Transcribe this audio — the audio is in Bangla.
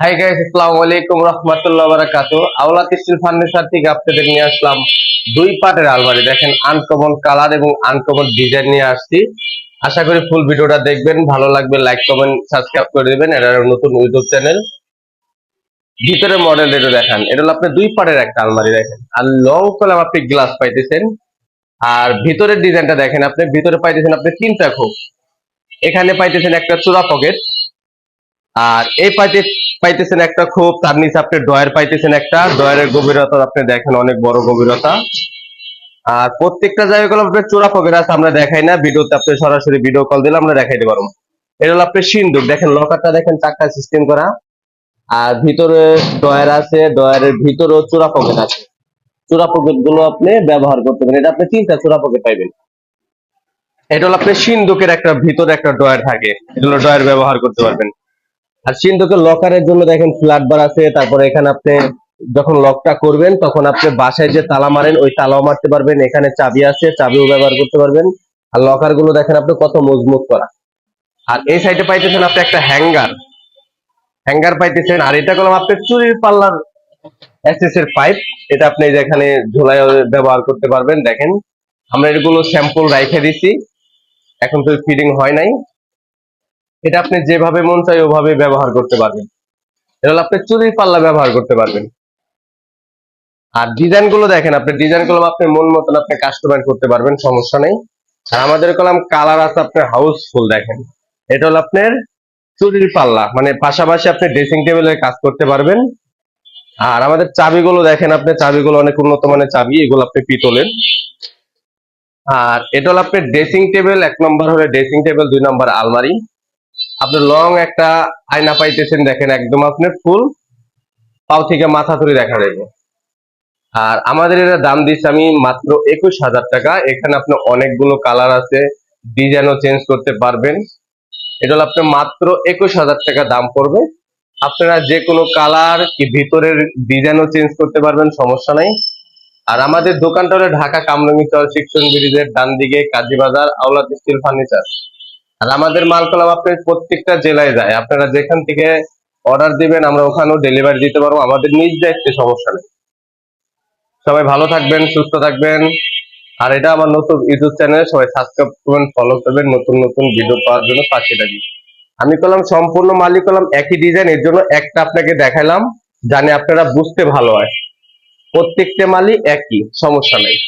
হাই গাইস আসসালামু আলাইকুম রাহমাতুল্লাহ বারাকাতু আওলাদ স্টিল ফার্নিচার থেকে আপনাদের নিয়ে আসলাম দুই পাটের আলমারি। দেখেন আনকমন কালার এবং আনকমন ডিজাইন নিয়ে আসছি। আশা করি ফুল ভিডিওটা দেখবেন। ভালো লাগবে লাইক কমেন্ট সাবস্ক্রাইব করে দিবেন। এটা নতুন ইউটিউব চ্যানেল ভিতরে মডেল এটা দেখেন। এটা হলো আপনি দুই পাটের একটা আলমারি, দেখেন। আর লং কলাম আপনি গ্লাস পাইতেছেন। আর ভিতরের ডিজাইনটা দেখেন আপনি। ভিতরে পাইতেছেন আপনি তিনটা খোপ। এখানে পাইতেছেন একটা চূড়া পকেট আর এই পাইতে পাইতেছেন একটা খুব তার নিচে আপনি ডয়ার পাইতেছেন একটা। ডয়ারের গভীরতা আপনি দেখেন, অনেক বড় গভীরতা। আর প্রত্যেকটা জায়গাগুলো আপনার চোরা পকেট আছে, আমরা দেখাই না। ভিডিওতে আপনি সরাসরি ভিডিও কল দিলে আমরা দেখাইতে পারব এটা হলো আপনার সিন্দুক, দেখেন লকারটা, দেখেন চারটা সিস্টেম করা। আর ভিতরে ডয়ার আছে ডয়ারের ভিতরেও চোরা পকেট আছে। চোরা পকেটগুলো আপনি ব্যবহার করতে পারেন। এটা আপনি তিনটা চোরা পকেট পাইবেন। এটা হলো আপনার সিন্দুকের একটা ভিতরে একটা ডয়ার থাকে। এটা হলো ডয়ার ব্যবহার করতে পারবেন। আর সিন্ধুকের লকারের জন্য দেখেন ফ্ল্যাট বার আছে, তারপরে এখানে আপনি যখন লকটা করবেন, তখন আপনি বাসায় যে তালা মারেন, ওই তালাও মারতে পারবেন, এখানে চাবি আছে, চাবিও ব্যবহার করতে পারবেন। আর লকারগুলো দেখেন আপনি কত মজবুত করা। আর এই সাইডে পাইতেছেন আপনি একটা হ্যাঙ্গার হ্যাঙ্গার পাইতেছেন, আর এটা করলাম আপনি চুরির পাল্লার এসএস এর পাইপ এটা আপনি যেখানে ঝোলায় ব্যবহার করতে পারবেন, দেখেন। আমরা এগুলো স্যাম্পল রাইখে দিছি। এখন তো ফিডিং হয় নাই। এটা আপনি যেভাবে মন চাই ওভাবে ব্যবহার করতে পারবেন। এটা হলো আপনি চুরির পাল্লা ব্যবহার করতে পারবেন। আর ডিজাইনগুলো দেখেন, আপনি ডিজাইনগুলো আপনি মন মতন আপনি কাস্টমাইজ করতে পারবেন, সমস্যা নেই। আর আমাদের কলাম কালার আছে আপনার হাউসফুল দেখেন। এটা হলো আপনার চুরির পাল্লা মানে পাশাপাশি আপনি ড্রেসিং টেবিলের কাজ করতে পারবেন। আর আমাদের চাবিগুলো দেখেন আপনি চাবিগুলো অনেক উন্নত মানের চাবি, এগুলো আপনি পিতলের। আর এটা হলো আপনার ড্রেসিং টেবিল এক নম্বর হলে ড্রেসিং টেবিল দুই নম্বর আলমারি। আপনি লং একটা আয়না পাইতেছেন, দেখেন একদম আপনার ফুল পাও থেকে মাথা ধরে দেখা যাবে। আর আমাদের এটা দাম দিচ্ছি আমি মাত্র একুশ হাজার টাকা। এখানে আপনার অনেকগুলো কালার আছে ডিজাইনও চেঞ্জ করতে পারবেন। এটা হলো আপনার মাত্র একুশ হাজার টাকা দাম পড়বে। আপনারা যে কোনো কালার কি ভিতরের ডিজাইনও চেঞ্জ করতে পারবেন, সমস্যা নাই। আর আমাদের দোকানটা হলো ঢাকা কামরাঙ্গি চল শিক্ষণ ব্রিজের ডান দিকে কাজীবাজার আওলাদ স্টিল ফার্নিচার। আর আমাদের মাল কলাম আপনার প্রত্যেকটা জেলায় যায়। আপনারা যেখান থেকে অর্ডার দিবেন, আমরা ওখানেও ডেলিভারি দিতে পারব। আমাদের নিজ দায়িত্বে সমস্যা নেই। সবাই ভালো থাকবেন, সুস্থ থাকবেন। আর এটা আমার নতুন ইউটিউব চ্যানেল সবাই সাবস্ক্রাইব করবেন ফলো করবেন, নতুন নতুন ভিডিও পাওয়ার জন্য পাশে থাকি আমি করলাম সম্পূর্ণ মালিক করলাম, একই ডিজাইন এর জন্য একটা আপনাকে দেখালাম, জানি আপনারা বুঝতে ভালো হয়। প্রত্যেকটা মালই একই, সমস্যা নেই।